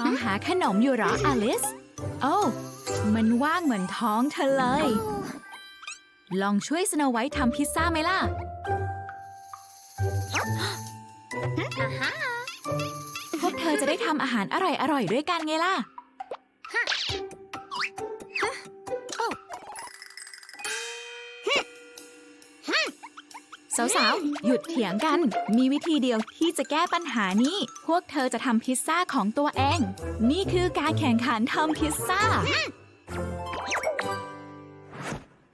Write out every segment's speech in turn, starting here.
มองหาขนมอยู่หรออลิส โอ้ามันว่างเหมือนท้องเธอเลย ลองช่วยสโนไวท์ทำพิซซ่าไหมล่ะพวกเธอจะได้ทำอาหารอร่อยๆด้วยกันไงล่ะ สาวๆ หยุดเถียงกัน มีวิธีเดียวที่จะแก้ปัญหานี้ พวกเธอจะทำพิซซ่าของตัวเอง นี่คือการแข่งขันทำพิซซ่า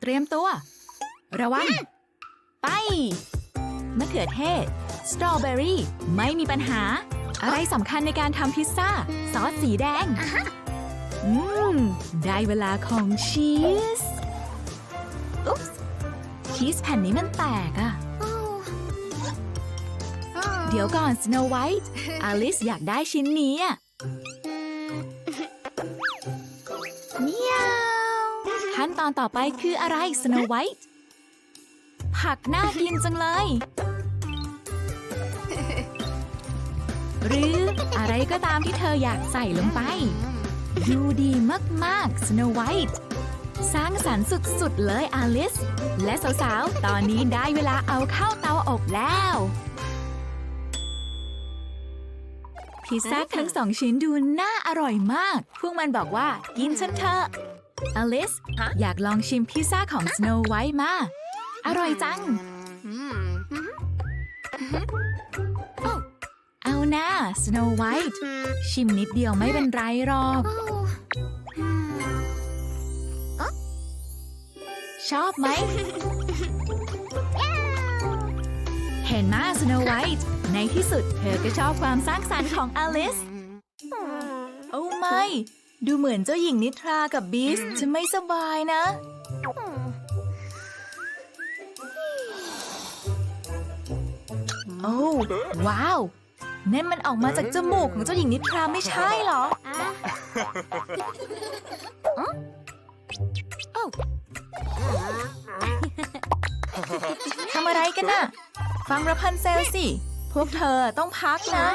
เตรียมตัว ระวัง ไปมะเขือเทศ สตรอเบอรี่ ไม่มีปัญหา อะไรสำคัญในการทำพิซซ่า ซอสสีแดง อืม ได้เวลาของชีสอุ๊บชีสแผ่นนี้มันแตกอะ เดี๋ยวก่อนสโนไวท์อลิสอยากได้ชิ้นนี้อะเมียวขั้นตอนต่อไปคืออะไรสโนไวท์ผักน่ากินจังเลย หรืออะไรก็ตามที่เธออยากใส่ลงไป ดูดีมากๆสโนไวท์สร้างสรรค์สุด ๆ เลยอลิส และสาว ๆ ตอนนี้ได้เวลาเอาเข้าเตาอบแล้ว พิซซ่าทั้งสองชิ้นดูน่าอร่อยมาก พวกมันบอกว่ากินฉันเถอะอลิสฮะอยากลองชิมพิซซ่าของสโนไวท์มา อร่อยจัง เอาหน้าสโนไวท์ชิมนิดเดียวไม่เป็นไรหรอก ชอบไหม เห็นมาสโนไวท์ ในที่สุดเธอก็ชอบความสร้างสรรค์ของอลิส โอ้ไม่ ดูเหมือนเจ้าหญิงนิทรากับบีสจะไม่สบายนะ โอ้ว้าว นั่นมันออกมาจากจมูกของเจ้าหญิงนิทราไม่ใช่เหรอทำอะไรกันน่ะ ฟังระพันเซลสิพ วกเธอต้องพักนะ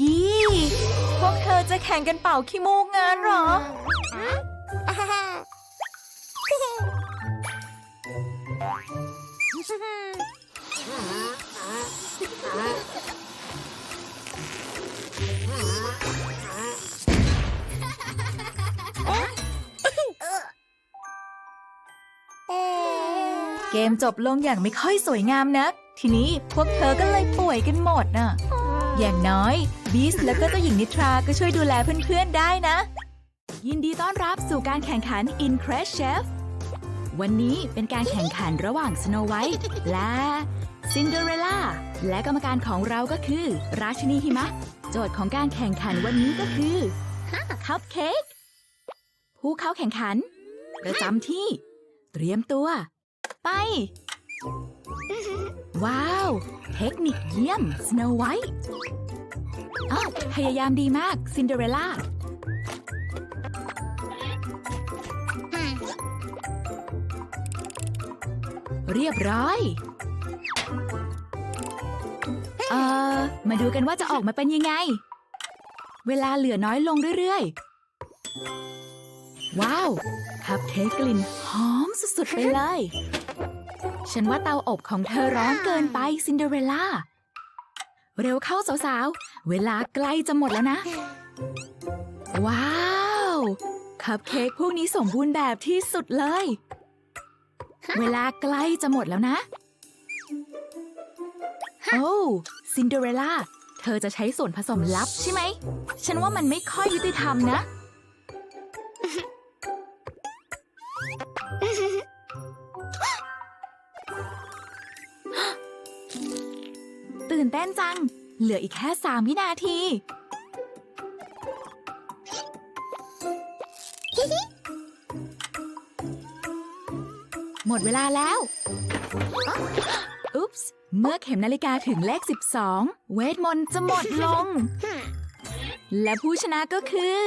ยี่ พวกเธอจะแข่งกันเป่าขี้มูกงานหรอ เกมจบลงอย่างไม่ค่อยสวยงามนัก ทีนี้พวกเธอก็เลยป่วยกันหมดน่ะ อย่างน้อยบีสแล้วก็เจ้าหญิงนิทราก็ช่วยดูแลเพื่อนๆได้นะ ยินดีต้อนรับสู่การแข่งขัน In Crash Chef วันนี้เป็นการแข่งขันระหว่าง Snow White และซินเดอเรลล่าและกรรมการของเราก็คือ ราชินีหิมะ โจทย์ของการแข่งขันวันนี้ก็คือคัพเค้กผู้เข้าแข่งขัน ประจำที่ เตรียมตัว ไป ว้าว เทคนิคเยี่ยม Snow White อ้าวพยายามดีมาก ซินเดอเรลล่า เรียบร้อย เอ่อ มาดูกันว่าจะออกมาเป็นยังไง เวลาเหลือน้อยลงเรื่อยๆ ว้าว คัพเค้กกลิ่นหอมสุดๆ ไปเลย ฉันว่าเตาอบของเธอร้อนเกินไปซินเดอเรลล่า เร็วเข้าสาวๆ เวลาใกล้จะหมดแล้วนะ ว้าวคัพเค้กพวกนี้สมบูรณ์แบบที่สุดเลย เวลาใกล้จะหมดแล้วนะ โอ้ซินเดอเรลล่า เธอจะใช้ส่วนผสมลับใช่ไหม ฉันว่ามันไม่ค่อยยุติธรรมนะ ตื่นเต้นจัง เหลืออีกแค่สามวินาที หมดเวลาแล้ว อุ๊ปส์ เมื่อเข็มนาฬิกาถึงเลข 12 เวทมนต์จะหมดลง และผู้ชนะก็คือ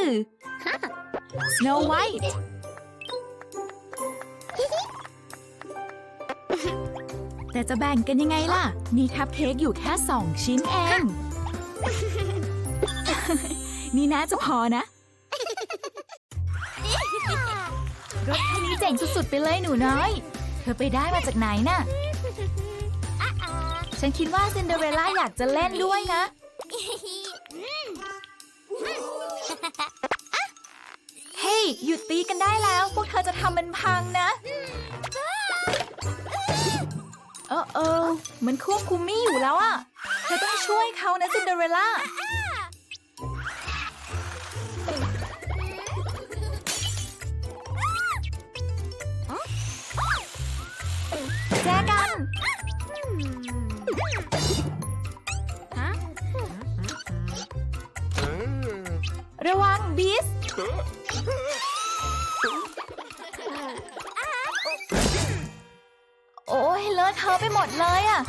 Snow White แต่จะแบ่งกันยังไงล่ะ มีคัพเค้กอยู่แค่สองชิ้นเอง นี่น่าจะพอนะ รถคันนี้เจ๋งสุดๆไปเลยหนูน้อย เธอไปได้มาจากไหนน่ะ ฉันคิดว่าซินเดอเรลล่าอยากจะเล่นด้วยนะ เฮ้ย หยุดตีกันได้แล้ว พวกเธอจะทำมันพังนะเออเออมันควบคุมไม่อยู่แล้วอะเธอต้องช่วยเขานะซินเดอเรลล่า แจกัน ระวังบิส ไปหมดเลยอะ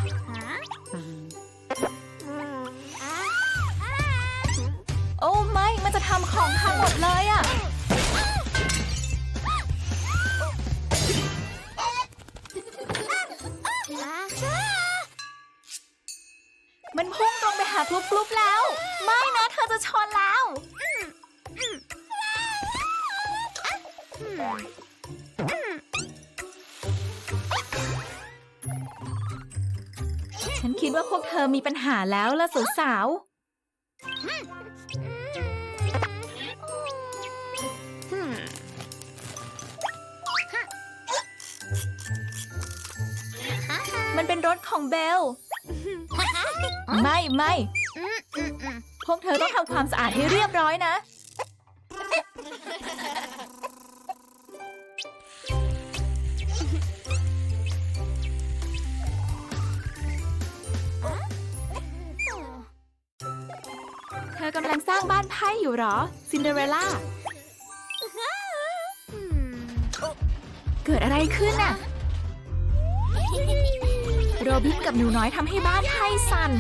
อมีปัญหาแล้วล่ะสาวๆมันเป็นรถของเบล ไม่ไม่พวกเธอต้องทำความสะอาดให้เรียบร้อยนะ อยู่หรอ ซินเดอเรลล่า เกิดอะไรขึ้นน่ะ โรบินกับหนูน้อยทำให้บ้านไพ่สั่น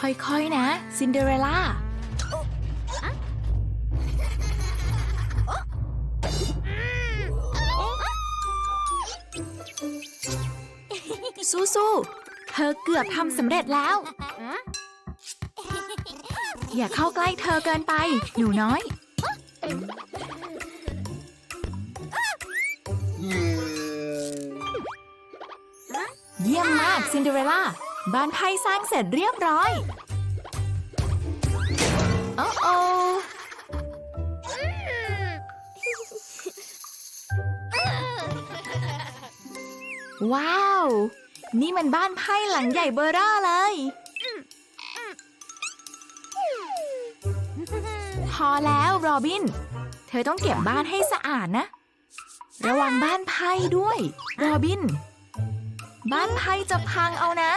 ค่อยๆนะ ซินเดอเรลล่า สู้ๆ เธอเกือบทำสำเร็จแล้ว อย่าเข้าใกล้เธอเกินไป หนูน้อย เยี่ยมมากซินเดอเรลล่า บ้านไพ่สร้างเสร็จเรียบร้อย โอ้โอว้าว นี่มันบ้านไพ่หลังใหญ่เบอร์ร่าเลย พอแล้วโรบิน เธอต้องเก็บบ้านให้สะอาดนะ ระวังบ้านไพ่ด้วยโรบิน บ้านไพ่จะพังเอานะ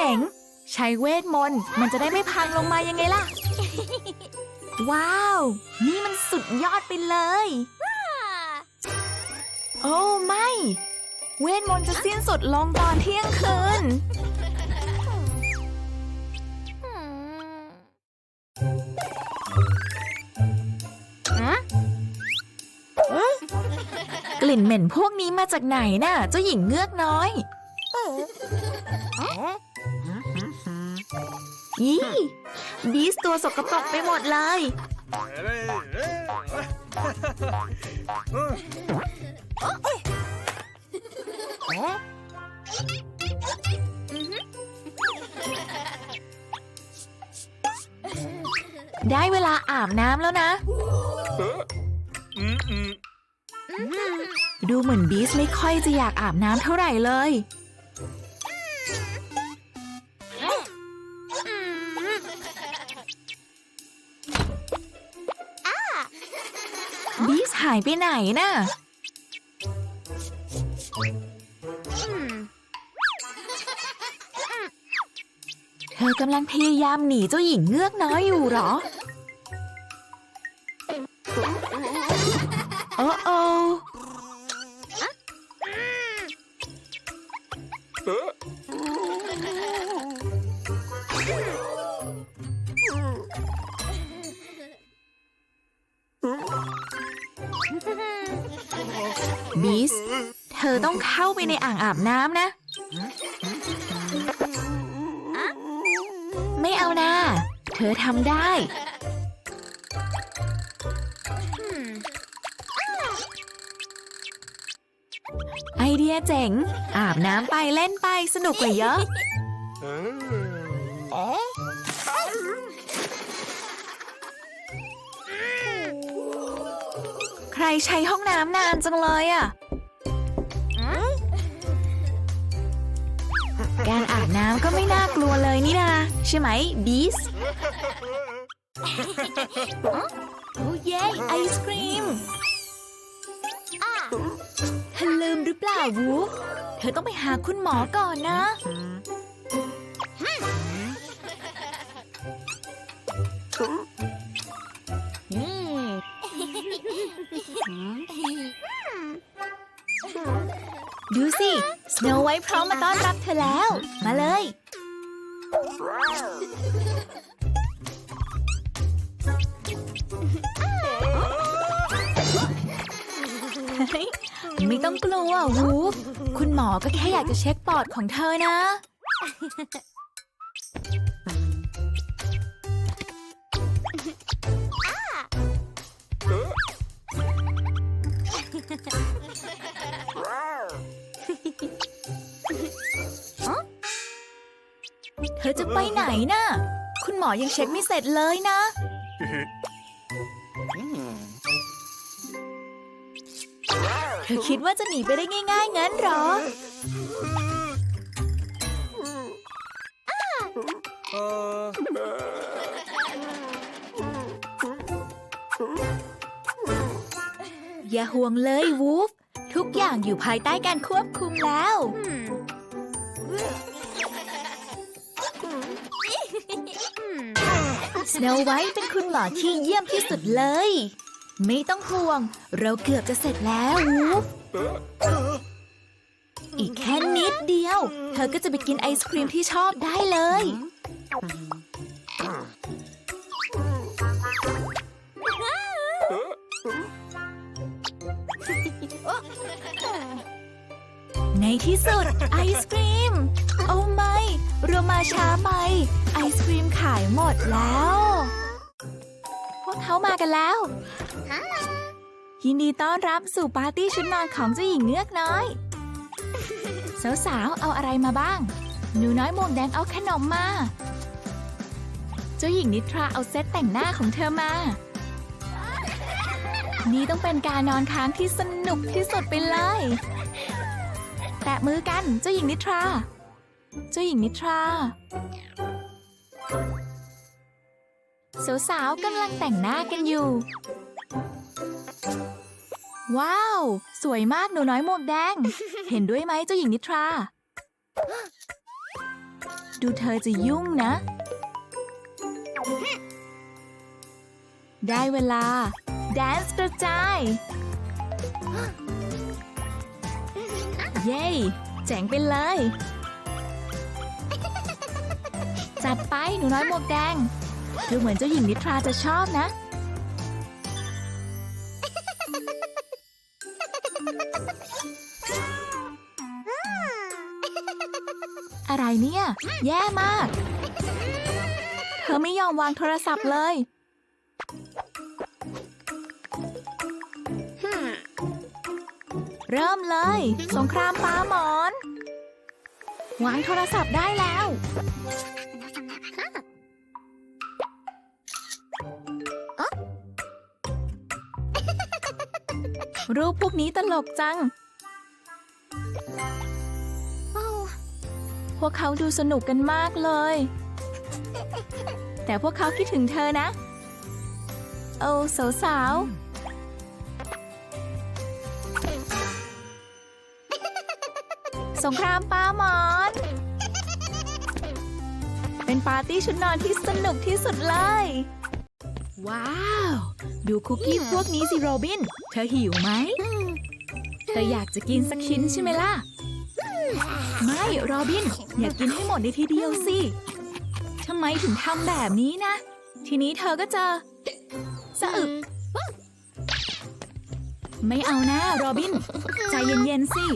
จ๋ง ใช้เวทมนต์มันจะได้ไม่พังลงมายังไงล่ะ ว้าว นี่มันสุดยอดไปเลย โอ้ไม่ เวทมนต์จะสิ้นสุดลงตอนเที่ยงคืนฮกลิ่นเหม็นพวกนี้มาจากไหนน่ะ เจ้าหญิงเงือกน้อย ยี่บีสตัวสกปรกไปหมดเลย ได้เวลาอาบน้ำแล้วนะ ดูเหมือนบีสไม่ค่อยจะอยากอาบน้ำเท่าไหร่เลยายไปไหนน่ะเธอกำลังพยายามหนีเจ้าหญิงเงือกน้อยอยู่เหรอ บีส เธอต้องเข้าไปในอ่างอาบน้ำนะ ไม่เอานะ เธอทำได้ ไอเดียเจ๋ง อาบน้ำไปเล่นไปสนุกกว่าเยอะ ใช้ห้องน้ำนานจังเลยอะ การอาบน้ำก็ไม่น่ากลัวเลยนี่นาใช่ไหมบีสโอ้เย้ไอศครีมเธอลืมหรือเปล่าวูฟเธอต้องไปหาคุณหมอก่อนนะ ดูสิสโนไว้พร้อมมาต้อนรับเธอแล้ว มาเลยเฮ้ยไม่ต้องกลัววูฟคุณหมอก็แค่อยากจะเช็คปอดของเธอนะ เธอจะไปไหนน่ะ คุณหมอยังเช็คไม่เสร็จเลยนะ เธอคิดว่าจะหนีไปได้ง่ายๆงั้นหรออ อย่าห่วงเลยวูฟ ทุกอย่างอยู่ภายใต้การควบคุมแล้ว สโนไวท์เป็นคุณหมอที่เยี่ยมที่สุดเลย ไม่ต้องห่วง เราเกือบจะเสร็จแล้ววูฟ อีกแค่นิดเดียว เธอก็จะไปกินไอศครีมที่ชอบได้เลย ในที่สุด ไอศครีม โอ้ไม่เรามาช้าไป ไอศครีมขายหมดแล้ว พวกเขามากันแล้ว ยินดีต้อนรับสู่ปาร์ตี้ชุดนอนของเจ้าหญิงเงือกน้อย สาวๆ เอาอะไรมาบ้าง หนูน้อยหมวกแดงเอาขนมมา เจ้าหญิงนิทราเอาเซตแต่งหน้าของเธอมา นี่ต้องเป็นการนอนค้างที่สนุกที่สุดไปเลย ตะมือกันเจ้าหญิงนิทรา เจ้าหญิงนิทรา สาวๆกำลังแต่งหน้ากันอยู่ ว้าว สวยมากหนูน้อยหมวกแดง เห็นด้วยไหมเจ้าหญิงนิทรา ดูเธอจะยุ่งนะ ได้เวลา แดนซ์กระจาย เย้เจ๋งไปเลย จัดไปหนูน้อยหมวกแดง ดูเหมือนเจ้าหญิงนิทราจะชอบนะ อะไรเนี่ย แย่มาก เธอไม่ยอมวางโทรศัพท์เลย เริ่มเลย สงครามปาหมอน วางโทรศัพท์ได้แล้ว รูปพวกนี้ตลกจัง พวกเขาดูสนุกกันมากเลย แต่พวกเขาคิดถึงเธอนะ โอ้สาวๆ สงครามปาหมอน เป็นปาร์ตี้ชุดนอนที่สนุกที่สุดเลย ว้าว ดูคุกกี้พวกนี้สิโรบิน เธอหิวไหมเธออยากจะกินสักชิ้นใช่ไหมล่ะ ไม่โรบิน อยากกินให้หมดในทีเดียวสิทำไมถึงทำแบบนี้นะ ทีนี้เธอก็จะสะอึกไม่เอานะโรบิน ใจเย็นๆสิ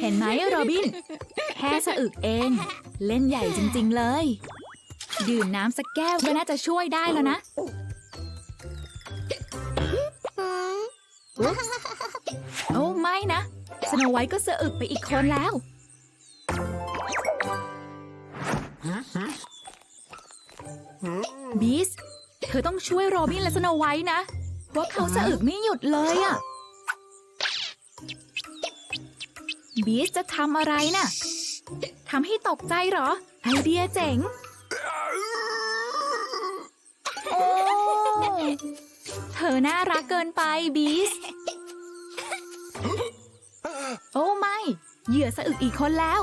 เห็นไหมโรบิน แค่สะอึกเอง เล่นใหญ่จริง ๆ เลย ดื่มน้ำสักแก้วก็น่าจะช่วยได้แล้วนะ โอ้ไม่นะสโนไวท์ก็สะอึกไปอีกคนแล้ว บีส เธอต้องช่วยโรบินและสโนไวท์นะพวกเขาสะอึกไม่หยุดเลยอะ บีสจะทำอะไรน่ะทำให้ตกใจหรอ ไอเดียเจ๋ง โอ้เธอน่ารักเกินไปบีส โอ้ไม่ เหยื่อสะอึกอีกคนแล้ว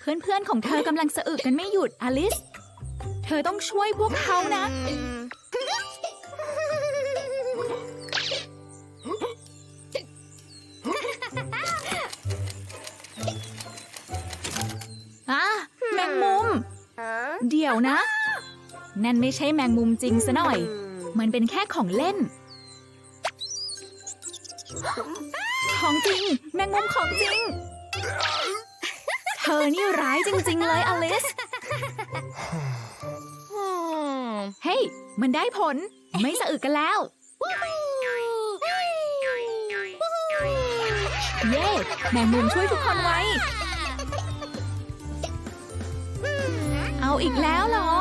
เพื่อนๆของเธอกำลังสะอึกกันไม่หยุดอลิส เธอต้องช่วยพวกเขานะ เดี๋ยวนะ นั่นไม่ใช่แมงมุมจริงซะหน่อย มันเป็นแค่ของเล่น ของจริง แมงมุมของจริง เธอนี่ร้ายจริง ๆ เลยอลิส เฮ้ย มันได้ผล ไม่สะอึกกันแล้ว เย้ แมงมุมช่วยทุกคนไว้ เอาอีกแล้วเหรอ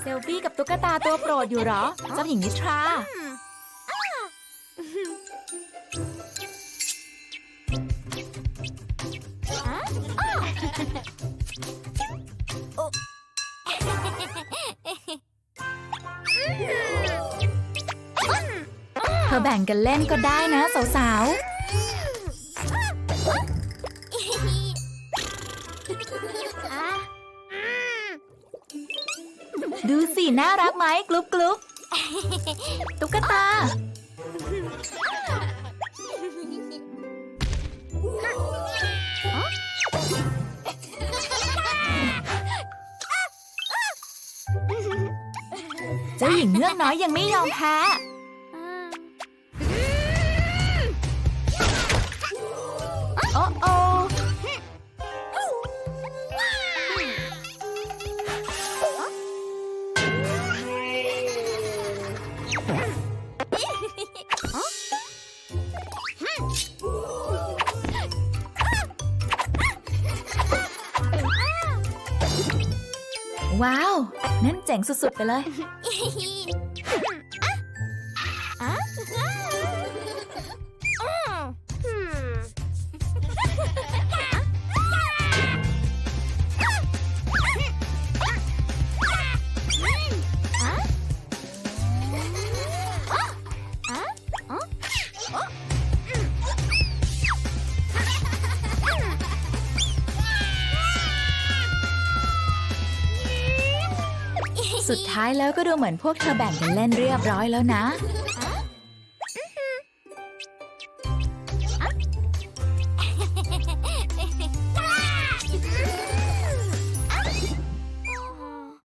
เซลฟี่กับตุ๊กตาตัวโปรดอยู่เหรอเจ้าหญิงนิทรา เธอแบ่งกันเล่นก็ได้นะสาวๆ น่ารักไหมกลุ๊บกลุ๊บตุ๊กตา เจ้าหญิงเงือกน้อยยังไม่ยอมแพ้ ว้าว นั่นเจ๋งสุดๆไปเลย ท้ายแล้วก็ดูเหมือนพวกเธอแบ่งกันเล่นเรียบร้อยแล้วนะ